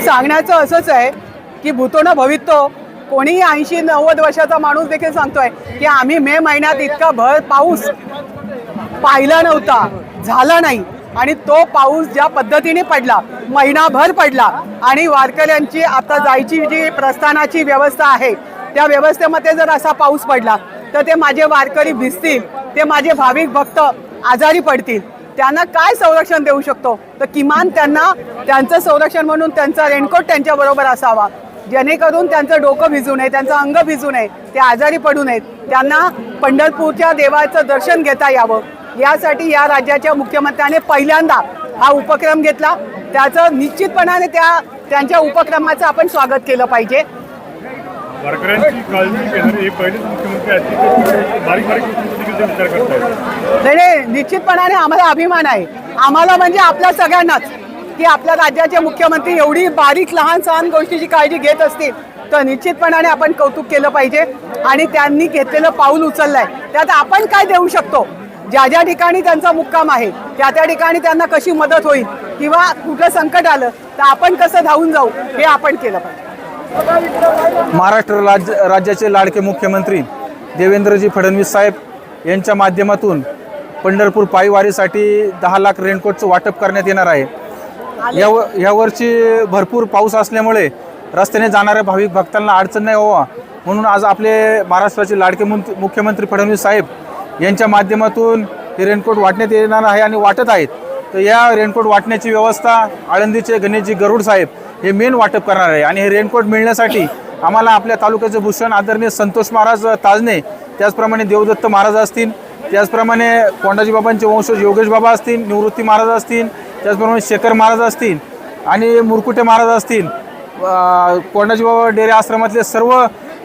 सांगण्याचं असंच आहे की भूतोनं भवितो कोणीही ऐंशी नव्वद वर्षाचा माणूस देखील सांगतोय की आम्ही मे महिन्यात इतका भर पाऊस पाहिला नव्हता झाला नाही. आणि तो पाऊस ज्या पद्धतीने पडला महिनाभर पडला आणि वारकऱ्यांची आता जायची जी प्रस्थानाची व्यवस्था आहे त्या व्यवस्थेमध्ये जर असा पाऊस पडला तर ते माझे वारकरी भिजतील ते माझे भाविक भक्त आजारी पडतील. त्यांना काय संरक्षण देऊ शकतो? तर किमान त्यांना त्यांचं संरक्षण म्हणून त्यांचा रेनकोट त्यांच्याबरोबर असावा. जेणेकरून त्यांचं डोकं भिजू नये त्यांचं अंग भिजू नये ते आजारी पडू नयेत. त्यांना पंढरपूरच्या देवाचं दर्शन घेता यावं. यासाठी या राज्याच्या मुख्यमंत्र्याने पहिल्यांदा हा उपक्रम घेतला. त्याचं निश्चितपणाने त्या त्यांच्या उपक्रमाचं आपण स्वागत केलं पाहिजे. वारकऱ्यांची काळजी घेणारे हे पहिलेच मुख्यमंत्री आहेत बारीक बारीक गोष्टींचा विचार करतायत नाही नाही निश्चितपणाने आम्हाला अभिमान आहे. आम्हाला म्हणजे आपल्या सगळ्यांनाच की आपल्या राज्याचे मुख्यमंत्री एवढी बारीक लहान सहान गोष्टीची काळजी घेत असतील तर निश्चितपणाने आपण कौतुक केलं पाहिजे आणि त्यांनी घेतलेलं पाऊल उचललंय. त्यात आपण काय देऊ शकतो? ज्या ज्या ठिकाणी त्यांचा मुक्काम आहे त्या त्या ठिकाणी त्यांना कशी मदत होईल किंवा कुठलं संकट आलं तर आपण कसं धावून जाऊ हे आपण केलं पाहिजे. महाराष्ट्र राज्य राज्याचे लाडके मुख्यमंत्री देवेंद्रजी फडणवीस साहेब यांच्या माध्यमातून पंढरपूर पायीवारीसाठी दहा लाख रेनकोटचं वाटप करण्यात येणार आहे. या यावर्षी भरपूर पाऊस असल्यामुळे रस्त्याने जाणाऱ्या भाविक भक्तांना अडचण नाही व्हावा. म्हणून आज आपले महाराष्ट्राचे लाडके मुं- मुख्यमंत्री फडणवीस साहेब यांच्या माध्यमातून हे रेनकोट वाटण्यात येणार आहे आणि वाटत आहेत. तर या रेनकोट वाटण्याची व्यवस्था आळंदीचे गणेशजी गरुड साहेब हे मेन वाटप करणार आहे. आणि हे रेनकोट मिळण्यासाठी आम्हाला आपल्या तालुक्याचे भूषण आदरणीय संतोष महाराज ताजने त्याचप्रमाणे देवदत्त महाराज असतील त्याचप्रमाणे कोंडाजी बाबांचे वंशज योगेश बाबा असतील निवृत्ती महाराज असतील त्याचप्रमाणे शेखर महाराज असतील आणि मुरकुटे महाराज असतील कोंडाजी बाबा डेरे आश्रमातले सर्व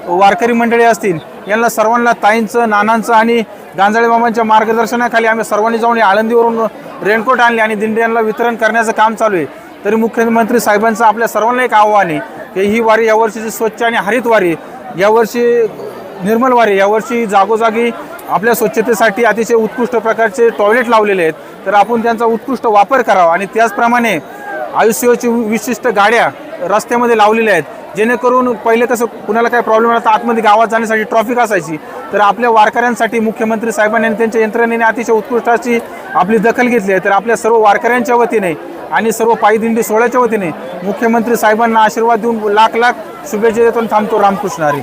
वारकरी मंडळी असतील यांना सर्वांना ताईंचं नानांचं आणि गांजाळे बाबांच्या मार्गदर्शनाखाली आम्ही सर्वांनी जाऊन या आळंदीवरून रेनकोट आणले आणि दिंड्यांना वितरण करण्याचं काम चालू आहे. तरी मुख्यमंत्री साहेबांचं आपल्या सर्वांना एक आव्हान आहे की ही वारी यावर्षीची स्वच्छ आणि हरित वारी यावर्षी निर्मल वारी यावर्षी जागोजागी आपल्या स्वच्छतेसाठी अतिशय उत्कृष्ट प्रकारचे टॉयलेट लावलेले आहेत. तर आपण त्यांचा उत्कृष्ट वापर करावा आणि त्याचप्रमाणे आयुष्याची विशिष्ट गाड्या रस्त्यामध्ये लावलेले आहेत. जेणेकरून पहिले कसं कुणाला काही प्रॉब्लेम आला तर आतमध्ये गावात जाण्यासाठी ट्रॉफिक असायची. तर आपल्या वारकऱ्यांसाठी मुख्यमंत्री साहेबांनी आणि त्यांच्या यंत्रणेने अतिशय उत्कृष्टाची आपली दखल घेतली आहे. तर आपल्या सर्व वारकऱ्यांच्या वतीने आणि सर्व पायदिंडी सोहळ्याच्या वतीने मुख्यमंत्री साहेबांना आशीर्वाद देऊन लाख लाख शुभेच्छा देतो थांबतो रामकृष्ण हरी.